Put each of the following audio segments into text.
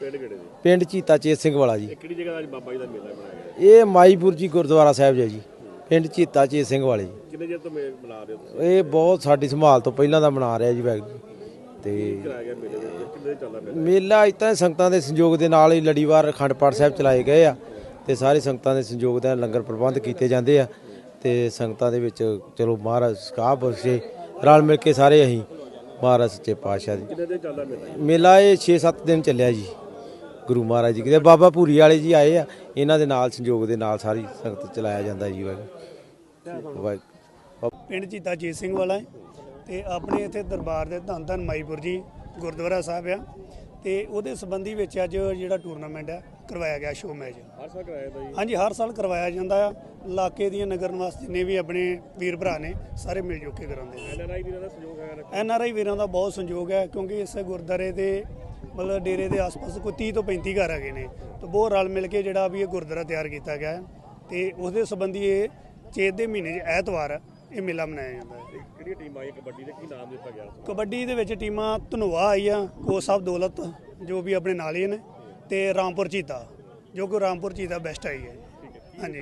ਪਿੰਡ ਕਿਹੜੇ ਦੇ ਪਿੰਡ ਚੀਤਾ ਚੇਤ ਸਿੰਘ ਵਾਲਾ ਜੀ। ਇਹ ਕਿਹੜੀ ਜਗ੍ਹਾ ਦਾ ਅੱਜ ਬਾਬਾ ਜੀ ਦਾ ਮੇਲਾ ਬਣਾਇਆ ਗਿਆ? ਇਹ ਮਾਈਪੁਰ ਜੀ ਗੁਰਦੁਆਰਾ ਸਾਹਿਬ ਜੀ ਜੀ। ਪਿੰਡ ਚੀਤਾ ਚੇਤ ਸਿੰਘ ਵਾਲੇ ਜੀ। ਕਿੰਨੇ ਚਿਰ ਤੋਂ ਮੇਲ ਮਨਾ ਰਹੇ ਹੋ ਤੁਸੀਂ? ਇਹ ਬਹੁਤ ਸਾਡੀ ਸੰਭਾਲ ਤੋਂ ਪਹਿਲਾਂ ਦਾ ਮਨਾ ਰਿਹਾ ਜੀ ਵਾਹਿਗੁਰੂ ਤੇ ਕਰਾਇਆ ਗਿਆ ਮੇਲੇ ਦੇ ਵਿੱਚ? ਕਿੰਨੇ ਦਿਨ ਚੱਲਦਾ ਮੇਲਾ ਮੇਲਾ ਇਤਾਂ ਸੰਗਤਾਂ ਦੇ ਸੰਯੋਗ ਦੇ ਨਾਲ ਹੀ ਲੜੀਵਾਰ ਅਖੰਡ ਪਾਠ ਸਾਹਿਬ ਚਲਾਏ ਗਏ ਆ ਤੇ ਸਾਰੇ ਸੰਗਤਾਂ ਦੇ ਸੰਯੋਗ ਦੇ ਲੰਗਰ ਪ੍ਰਬੰਧ ਕੀਤੇ ਜਾਂਦੇ ਆ ਤੇ ਸੰਗਤਾਂ ਦੇ ਵਿੱਚ ਚਲੋ ਮਹਾਰਾਜ ਸਕਾਹ ਬਖਸ਼ੇ ਰਲ ਮਿਲ ਕੇ ਸਾਰੇ ਅਸੀਂ ਮਹਾਰਾਜ ਸੱਚੇ ਪਾਤਸ਼ਾਹ ਦੀ ਕਿੰਨੇ ਦਿਨ ਚੱਲਦਾ ਮੇਲਾ ਮੇਲਾ ਇਹ 6-7 ਦਿਨ ਚੱਲਿਆ ਜੀ। ਗੁਰੂ ਮਹਾਰਾਜ ਜੀ ਕਿਤੇ ਬਾਬਾ ਭੂਰੀ ਵਾਲੇ ਜੀ ਆਏ ਆ, ਇਹਨਾਂ ਦੇ ਨਾਲ, ਸੰਯੋਗ ਦੇ ਨਾਲ ਸਾਰੀ ਸੰਗਤ ਚਲਾਇਆ ਜਾਂਦਾ ਜੀ ਵਾਹਿਗੁਰੂ ਪਿੰਡ ਚੀਤਾ ਜੀਤ ਸਿੰਘ ਵਾਲਾ ਹੈ ਤੇ ਆਪਣੇ ਇੱਥੇ ਦਰਬਾਰ ਦੇ ਧੰਨ ਧੰਨ ਮਾਈਪੁਰ ਜੀ ਗੁਰਦੁਆਰਾ ਸਾਹਿਬ ਆ। ਤੇ ਉਹਦੇ ਸੰਬੰਧੀ ਵਿੱਚ ਅੱਜ ਜਿਹੜਾ ਟੂਰਨਾਮੈਂਟ ਹੈ ਕਰਵਾਇਆ ਗਿਆ ਸ਼ੋ ਮੈਚ ਹਰ ਸਾਲ ਕਰਾਇਆ ਜਾਂਦਾ ਜੀ? ਹਾਂਜੀ ਹਰ ਸਾਲ ਕਰਵਾਇਆ ਜਾਂਦਾ ਆ। ਇਲਾਕੇ ਦੀਆਂ ਨਗਰ ਨਿਵਾਸੀ ਜਿੰਨੇ ਵੀ ਆਪਣੇ ਵੀਰ ਭਰਾ ਨੇ ਸਾਰੇ ਮਿਲ ਜੁਲ ਕੇ ਕਰਾਉਂਦੇ ਨੇ। ਐਨਆਰਆਈ ਵੀਰਾਂ ਦਾ ਸਹਿਯੋਗ ਨਾ ਐਨ ਆਰ ਆਈ ਵੀਰਾਂ ਦਾ ਬਹੁਤ ਸੰਯੋਗ ਹੈ ਕਿਉਂਕਿ ਇਸ ਗੁਰਦਾਰੇ ਦੇ ਮਤਲਬ ਡੇਰੇ ਦੇ ਆਸ-ਪਾਸ ਕੋਈ 30 ਤੋਂ 35 ਘਰ ਹੈਗੇ ਨੇ। ਤੇ ਬਹੁਤ ਰਲ ਮਿਲ ਕੇ ਜਿਹੜਾ ਵੀ ਇਹ ਗੁਰਦੁਆਰਾ ਤਿਆਰ ਕੀਤਾ ਗਿਆ ਹੈ। ਤੇ ਉਸ ਦੇ ਸੰਬੰਧੀ ਇਹ ਚੇਤ ਦੇ ਮਹੀਨੇ 'ਚ ਐਤਵਾਰ ਇਹ ਮੇਲਾ ਮਨਾਇਆ ਜਾਂਦਾ ਹੈ। ਕਿਹੜੀ ਟੀਮ ਆਈ ਕਬੱਡੀ ਦੇ ਕੀ ਨਾਮ ਦਿੱਤਾ ਗਿਆ? ਕਬੱਡੀ ਦੇ ਵਿੱਚ ਟੀਮਾਂ ਧਨਵਾ ਆਈ ਆ ਕੋ ਸਾਹਿਬ ਦੌਲਤ ਜੋ ਵੀ ਆਪਣੇ ਨਾਲ ਹੀ ਨੇ ਤੇ ਰਾਮਪੁਰ ਚੀਤਾ ਜੋ ਕਿ ਰਾਮਪੁਰ ਚੀਤਾ ਬੈਸਟ ਆਈ ਹੈ। ਹਾਂਜੀ।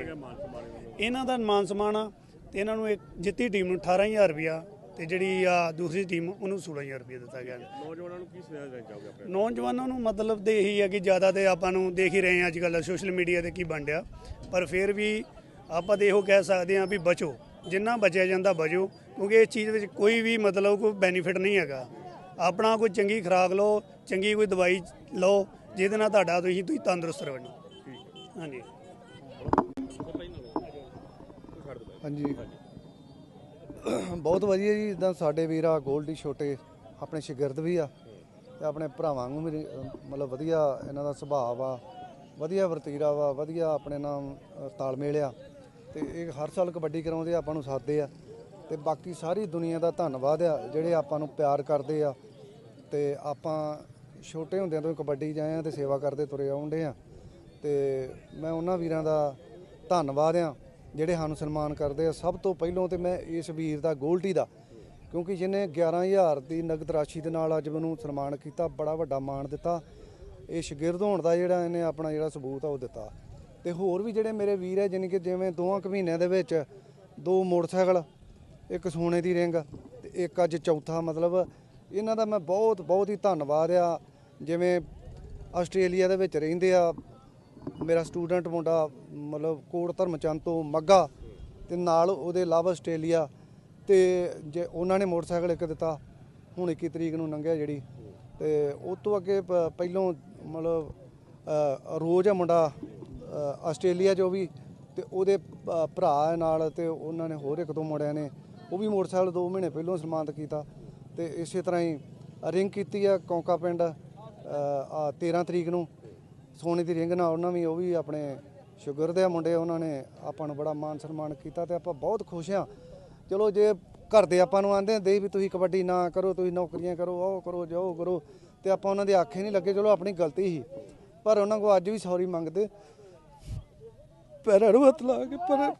ਇਹਨਾਂ ਦਾ ਮਾਨ ਸਨਮਾਨ ਆ ਤੇ ਇਹਨਾਂ ਨੂੰ ਇੱਕ ਜਿੱਤੀ ਟੀਮ ਨੂੰ 18000 ਰੁਪਇਆ ਤੇ ਜਿਹੜੀ ਆ ਦੂਸਰੀ ਟੀਮ ਉਹਨੂੰ 16000 ਰੁਪਇਆ ਦਿੱਤਾ ਗਿਆ। ਨੌਜਵਾਨਾਂ ਨੂੰ ਕੀ ਸੁਨੇਹਾ ਦੇਣਾ ਚਾਹੋਗੇ ਆਪਣੇ? ਨੌਜਵਾਨਾਂ ਨੂੰ ਮਤਲਬ ਤੇ ਇਹੀ ਹੈ ਕਿ ਜ਼ਿਆਦਾ ਤੇ ਆਪਾਂ ਨੂੰ ਦੇਖ ਹੀ ਰਹੇ ਹਾਂ ਅੱਜ ਕੱਲ੍ਹ ਸੋਸ਼ਲ ਮੀਡੀਆ ਤੇ ਕੀ ਬਣ ਰਿਹਾ ਪਰ ਫਿਰ ਵੀ ਆਪਾਂ ਤੇ ਇਹੋ ਕਹਿ ਸਕਦੇ ਹਾਂ ਵੀ ਬਚੋ। ਜਿੰਨਾ ਬਚਿਆ ਜਾਂਦਾ ਬਚੋ, ਕਿਉਂਕਿ ਇਸ ਚੀਜ਼ ਵਿੱਚ ਕੋਈ ਵੀ ਮਤਲਬ ਕੋਈ ਬੈਨੀਫਿਟ ਨਹੀਂ ਹੈਗਾ। ਆਪਣਾ ਕੋਈ ਚੰਗੀ ਖੁਰਾਕ ਲਓ, ਚੰਗੀ ਕੋਈ ਦਵਾਈ ਲਓ, ਜਿਹਦੇ ਨਾਲ ਤੁਹਾਡਾ ਤੁਸੀਂ ਤੁਸੀਂ ਤੰਦਰੁਸਤ ਰਹੋ। ਹਾਂਜੀ। ਹਾਂਜੀ। ਬਹੁਤ ਵਧੀਆ ਜੀ ਇਦਾਂ ਸਾਡੇ ਵੀਰਾ ਗੋਲਡੀ ਛੋਟੇ, ਆਪਣੇ ਸ਼ਾਗਿਰਦ ਵੀ ਆ, ਤੇ ਆਪਣੇ ਭਰਾਵਾਂ ਨੂੰ ਵੀ, ਮਤਲਬ ਵਧੀਆ ਇਹਨਾਂ ਦਾ ਸੁਭਾਅ ਆ ਵਧੀਆ ਵਰਤੀਰਾ ਵਾ, ਵਧੀਆ ਆਪਣੇ ਨਾਲ ਤਾਲਮੇਲ ਆ। ਤੇ ਇਹ ਹਰ ਸਾਲ ਕਬੱਡੀ ਕਰਾਉਂਦੇ ਆ, ਆਪਾਂ ਨੂੰ ਸਾਥਦੇ ਆ। ਤੇ ਬਾਕੀ ਸਾਰੀ ਦੁਨੀਆ ਦਾ ਧੰਨਵਾਦ ਆ ਜਿਹੜੇ ਆਪਾਂ ਨੂੰ ਪਿਆਰ ਕਰਦੇ ਆ। ਤੇ ਆਪਾਂ ਛੋਟੇ ਹੁੰਦਿਆਂ ਤੋਂ ਕਬੱਡੀ ਜਾਏ ਆ ਤੇ ਸੇਵਾ ਕਰਦੇ ਤੁਰੇ ਆਉਂਦੇ ਆ। ਤੇ ਮੈਂ ਉਹਨਾਂ ਵੀਰਾਂ ਦਾ ਧੰਨਵਾਦ ਆ ਜਿਹੜੇ ਸਾਨੂੰ ਸਨਮਾਨ ਕਰਦੇ ਆ। ਸਭ ਤੋਂ ਪਹਿਲਾਂ ਤੇ ਮੈਂ ਇਸ ਵੀਰ ਦਾ ਗੋਲਟੀ ਦਾ ਕਿਉਂਕਿ ਜਿਹਨੇ 11000 ਦੀ ਨਗਦ ਰਾਸ਼ੀ ਦੇ ਨਾਲ ਅੱਜ ਮੈਨੂੰ ਸਨਮਾਨ ਕੀਤਾ ਬੜਾ ਵੱਡਾ ਮਾਣ ਦਿੱਤਾ। ਇਹ ਸ਼ਾਗਿਰਦ ਹੋਣ ਦਾ ਜਿਹੜਾ ਇਹਨੇ ਆਪਣਾ ਜਿਹੜਾ ਸਬੂਤ ਆ ਉਹ ਦਿੱਤਾ। ਤੇ ਹੋਰ ਵੀ ਜਿਹੜੇ ਮੇਰੇ ਵੀਰ ਹੈ, ਜਾਣੀ ਕਿ ਜਿਵੇਂ ਦੋਵਾਂ ਕੁ ਮਹੀਨਿਆਂ ਦੇ ਵਿੱਚ ਦੋ ਮੋਟਰਸਾਈਕਲ, ਇੱਕ ਸੋਨੇ ਦੀ ਰਿੰਗ ਤੇ ਇੱਕ ਅੱਜ ਚੌਥਾ ਮਤਲਬ, ਇਹਨਾਂ ਦਾ ਮੈਂ ਬਹੁਤ ਬਹੁਤ ਹੀ ਧੰਨਵਾਦ ਆ। ਜਿਵੇਂ ਆਸਟ੍ਰੇਲੀਆ ਦੇ ਵਿੱਚ ਰਹਿੰਦੇ ਆ, ਮੇਰਾ ਸਟੂਡੈਂਟ ਮੁੰਡਾ ਮਤਲਬ ਕੋਟ ਧਰਮਚੰਦ ਤੋਂ ਮੱਗਾ ਤੇ ਨਾਲ ਉਹਦੇ ਲਵ ਆਸਟ੍ਰੇਲੀਆ ਤੇ ਜੇ ਉਹਨਾਂ ਨੇ ਮੋਟਰਸਾਈਕਲ ਇੱਕ ਦਿੱਤਾ, ਹੁਣ 21 ਤਰੀਕ ਨੂੰ ਲੰਘਿਆ ਜਿਹੜੀ। ਤੇ ਉਹ ਤੋਂ ਅੱਗੇ ਪ- ਪਹਿਲੋਂ ਮਤਲਬ ਰੋਜ਼ ਆ ਮੁੰਡਾ ਆਸਟ੍ਰੇਲੀਆ ਜੋ ਵੀ ਤੇ ਉਹਦੇ ਭਰਾ ਨਾਲ ਤੇ ਉਹਨਾਂ ਨੇ ਹੋਰ ਇੱਕ ਦੋ ਮੁੰਡਿਆਂ ਨੇ ਉਹ ਵੀ ਮੋਟਰਸਾਈਕਲ 2 ਮਹੀਨੇ ਪਹਿਲੋਂ ਸਨਮਾਨਿਤ ਕੀਤਾ ਤੇ ਇਸੇ ਤਰ੍ਹਾਂ ਹੀ ਰਿੰਗ ਕੀਤੀ ਆ ਕੌਂਕਾ ਪਿੰਡ ਅ, 13 ਤਰੀਕ ਨੂੰ ਸੋਨੇ ਦੀ ਰਿੰਗ ਨਾਲ ਉਹਨਾਂ ਵੀ ਉਹ ਵੀ ਆਪਣੇ ਸ਼ੂਗਰ ਦੇ ਮੁੰਡੇ ਉਹਨਾਂ ਨੇ ਆਪਾਂ ਨੂੰ ਬੜਾ ਮਾਨ ਸਨਮਾਨ ਕੀਤਾ ਤੇ ਆਪਾਂ ਬਹੁਤ ਖੁਸ਼ ਆ ਚਲੋ ਜੇ ਘਰ ਦੇ ਆਪਾਂ ਨੂੰ ਆਂਦੇ ਦੇ ਵੀ ਤੁਸੀਂ ਕਬੱਡੀ ਨਾ ਕਰੋ ਤੁਸੀਂ ਨੌਕਰੀਆਂ ਕਰੋ ਉਹ ਕਰੋ ਜੋ ਕਰੋ ਤੇ ਆਪਾਂ ਉਹਨਾਂ ਦੇ ਆਖੇ ਨਹੀਂ ਲੱਗੇ ਚਲੋ ਆਪਣੀ ਗਲਤੀ ਸੀ ਪਰ ਉਹਨਾਂ ਕੋ ਅੱਜ ਵੀ ਸੌਰੀ ਮੰਗਦੇ ਪੈਰਾਂ ਨੂੰ ਹੱਥ ਲਾ ਕੇ ਪਰ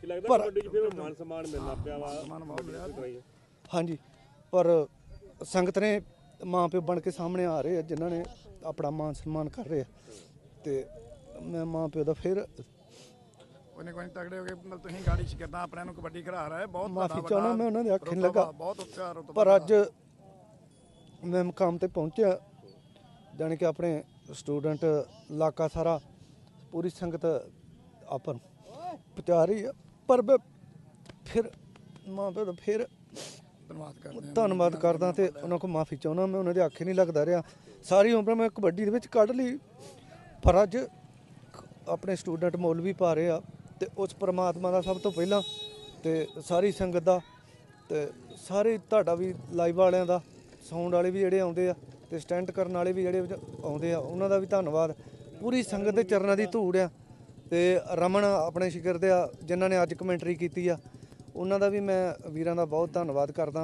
ਕੀ ਲੱਗਦਾ ਕਬੱਡੀ 'ਚ ਫਿਰ ਮਾਨ ਸਨਮਾਨ ਮਿਲਣਾ ਪਿਆ ਵਾ? ਹਾਂਜੀ ਪਰ ਸੰਗਤ ਨੇ ਮਾਂ ਪਿਓ ਬਣ ਕੇ ਸਾਹਮਣੇ ਆ ਰਹੇ ਆ ਜਿਨ੍ਹਾਂ ਨੇ ਆਪਣਾ ਮਾਨ ਸਨਮਾਨ ਕਰ ਰਹੇ ਆ। ਤੇ ਮੈਂ ਮਾਂ ਪਿਓ ਦਾ ਫਿਰ ਉਹਨੇ ਕੋਈ ਤਗੜੇ ਹੋ ਗਏ ਮਤਲਬ ਤੁਸੀਂ ਗਾੜੀ ਸ਼ਿਕਰਦਾਂ ਆਪਣਿਆਂ ਨੂੰ ਕਬੱਡੀ ਖਿਡਾ ਰਹੇ ਬਹੁਤ ਮਾਫ਼ੀ ਚਾਹੁੰਦਾ ਮੈਂ ਉਹਨਾਂ ਦੇ ਨਹੀਂ ਲੱਗਾ। ਬਹੁਤ ਪਰ ਅੱਜ ਮੈਂ ਮੁਕਾਮ ਤੇ ਪਹੁੰਚਿਆ। ਜਾਣੀ ਕਿ ਆਪਣੇ ਸਟੂਡੈਂਟ ਇਲਾਕਾ ਸਾਰਾ ਪੂਰੀ ਸੰਗਤ ਆਪਨ ਪਹੁੰਚਾ ਰਹੀ ਆ ਪਰ ਮੈਂ ਫਿਰ ਮਾਂ ਪਿਓ ਦਾ ਫਿਰ ਧੰਨਵਾਦ ਕਰਦੇ ਹਾਂ। ਧੰਨਵਾਦ ਕਰਦਾ ਤੇ ਉਹਨਾਂ ਕੋ ਮਾਫੀ ਚਾਹੁੰਦਾ ਮੈਂ ਉਹਨਾਂ ਦੇ ਆਖੇ ਨਹੀਂ ਲੱਗਦਾ ਰਿਹਾ। ਸਾਰੀ ਉਮਰ ਮੈਂ ਕਬੱਡੀ ਦੇ ਵਿੱਚ ਕੱਢ ਲਈ ਪਰ ਅੱਜ ਆਪਣੇ ਸਟੂਡੈਂਟ ਮੁੱਲ ਵੀ ਪਾ ਰਹੇ ਆ ਤੇ ਉਸ ਪ੍ਰਮਾਤਮਾ ਦਾ ਸਭ ਤੋਂ ਪਹਿਲਾਂ ਤੇ ਸਾਰੀ ਸੰਗਤ ਦਾ ਤੇ ਸਾਰੇ ਤੁਹਾਡਾ ਵੀ ਲਾਈਵ ਵਾਲਿਆਂ ਦਾ ਸਾਊਂਡ ਵਾਲੇ ਵੀ ਜਿਹੜੇ ਆਉਂਦੇ ਆ ਤੇ ਸਟੈਂਡ ਕਰਨ ਵਾਲੇ ਵੀ ਜਿਹੜੇ ਆਉਂਦੇ ਆ ਉਹਨਾਂ ਦਾ ਵੀ ਧੰਨਵਾਦ। ਪੂਰੀ ਸੰਗਤ ਦੇ ਚਰਨਾਂ ਦੀ ਧੂੜ ਆ। ਤੇ ਰਮਨ ਆਪਣੇ ਸ਼ਿਕਰ ਦੇ ਆ, ਜਿਨ੍ਹਾਂ ਨੇ ਅੱਜ ਕਮੈਂਟਰੀ ਕੀਤੀ ਆ। ਉਹਨਾਂ ਦਾ ਵੀ ਮੈਂ ਵੀਰਾਂ ਦਾ ਬਹੁਤ ਧੰਨਵਾਦ ਕਰਦਾ